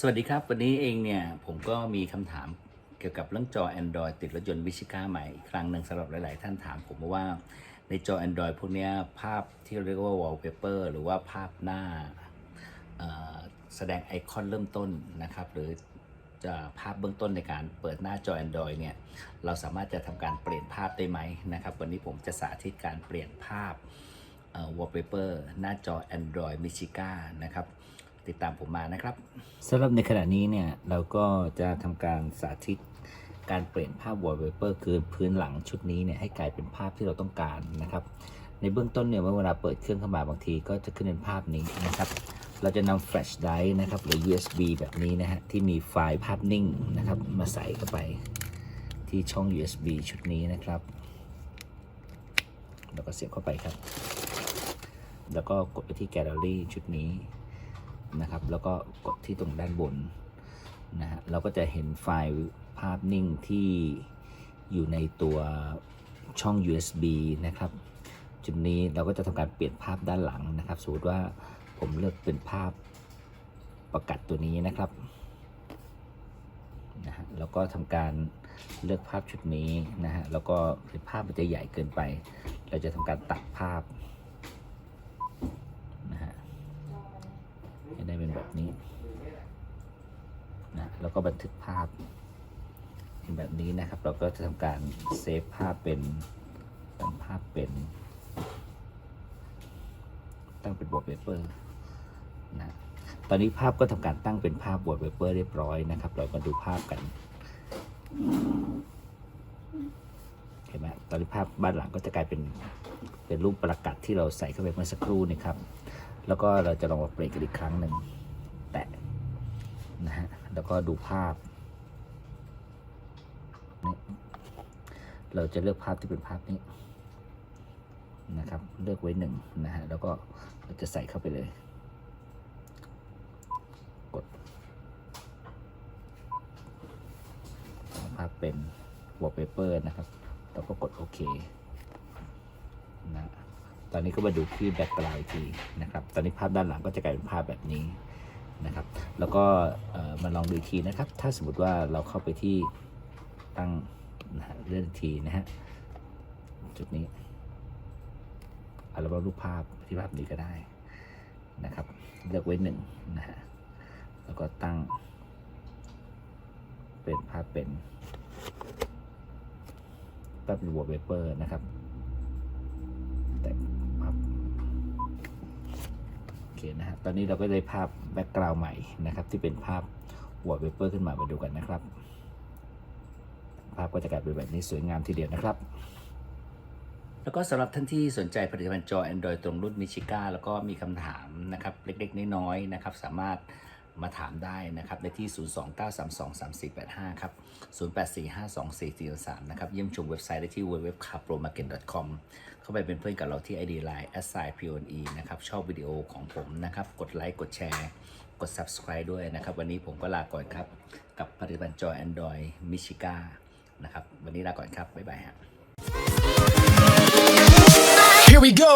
สวัสดีครับ วันนี้เองเนี่ย ผมก็มีคำถามเกี่ยวกับเรื่องจอ Android ติดรถยนต์วิชิก้าใหม่อีกครั้งหนึ่งสำหรับหลาย ๆ ท่านถามผมมาว่าในจอ Android พวกนี้ภาพที่เรียกว่า wallpaper หรือว่าภาพหน้าแสดงไอคอนเริ่มต้นนะครับ หรือจะภาพเบื้องต้นในการเปิดหน้าจอ Android เนี่ย เราสามารถจะทำการเปลี่ยนภาพได้ไหมนะครับ วันนี้ผมจะสาธิตการเปลี่ยนภาพเอ่อ wallpaper หน้าจอ Android Michiga นะครับ ติดตามผมมานะครับสำหรับในขณะนี้เนี่ยเราก็จะทำการสาธิตการเปลี่ยนภาพ wallpaper คือพื้นหลังชุดนี้เนี่ยให้กลายเป็นภาพที่เราต้องการนะครับ ในเบื้องต้นเนี่ยเมื่อเวลาเปิดเครื่องเข้ามาบางทีก็จะขึ้นเป็นภาพนี้นะครับเราจะนำ flash drive นะครับหรือ USB แบบนี้นะฮะที่มีไฟล์ภาพนิ่งนะครับมาใส่เข้าไปที่ช่อง USB ชุดนี้นะครับแล้วก็เสียบเข้าไปครับ แล้วก็กดไปที่แกลเลอรี่ชุดนี้ นะครับ แล้วก็กดที่ตรงด้านบนนะฮะเราก็จะเห็นไฟล์ภาพนิ่งที่อยู่ในตัวช่อง USB นะครับ จุดนี้เราก็จะทำการเปลี่ยนภาพด้านหลังนะครับสมมติว่าผมเลือกเป็นภาพประกัดตัวนี้นะครับนะฮะแล้วก็ทำการเลือกภาพชุดนี้นะฮะแล้วก็ภาพมันจะใหญ่เกินไป เราจะทำการตัดภาพนะฮะ ให้ได้เป็น แบบนี้นะแล้วก็บันทึกภาพเป็นแบบนี้นะครับ เราก็จะทำการเซฟภาพเป็นตั้งภาพเป็น ตั้งเป็นบทเปเปอร์นะตอนนี้ภาพก็ทำการตั้งเป็นภาพบทเปเปอร์เรียบร้อยนะครับ เรามาดูภาพกันเห็นไหมตอนนี้ภาพบ้านหลังก็จะกลายเป็นเป็นรูปประกัดที่เราใส่เข้าไปเมื่อสักครู่นี่ครับ แล้วก็เราจะลองมาเปลี่ยนกันอีกครั้งหนึ่ง แตะนะฮะแล้วก็ดูภาพนี่เราจะเลือกภาพที่เป็นภาพนี้นะครับ เลือกไว้หนึ่งนะฮะแล้วก็เราจะใส่เข้าไปเลย กดภาพเป็น wallpaper นะครับแล้วก็กดโอเคนะตอนนี้ก็มาดูที่แบ็กกราวด์ทีนะครับ ตอนนี้ภาพด้านหลังก็จะกลายเป็นภาพแบบนี้ นะครับ แล้วก็มาลองดูทีนะครับ ถ้าสมมติว่าเราเข้าไปที่ตั้งนะเลื่อนทีนะฮะจุดนี้อัลบั้มรูปภาพที่ภาพนี้ก็ได้นะครับ เลือกไว้หนึ่งนะฮะแล้วก็ตั้ง เป็นภาพเป็นตั้งเป็น wallpaper นะครับ เคนะฮะตอนนี้เราก็ได้ภาพแบ็กกราวด์ใหม่นะครับ ที่เป็นภาพวอลเปเปอร์ขึ้นมามาดูกันนะครับ ภาพก็จะกลายเป็นแบบนี้สวยงามทีเดียวนะครับ แล้วก็สำหรับท่านที่สนใจผลิตภัณฑ์จอ Android ตรงรุ่นมิชิก้าแล้วก็มีคำถามนะครับ เล็กๆ น้อยๆนะครับ สามารถ มาถามได้นะครับในที่ 029323485 ครับ 08452443 นะครับ เยี่ยมชมเว็บไซต์ได้ที่ www.carpromarket.com เข้าไปเป็นเพื่อนกับเราที่ ID Line a s i p o n e นะครับ ชอบวิดีโอของผมนะครับ กดไลค์ กดแชร์ กด Subscribe ด้วยนะครับ วันนี้ผมก็ลาก่อนครับ กับผลิตภัณฑ์จอย Android Michiga นะครับ วันนี้ลาก่อนครับ บ๊ายบายฮะ Here we go.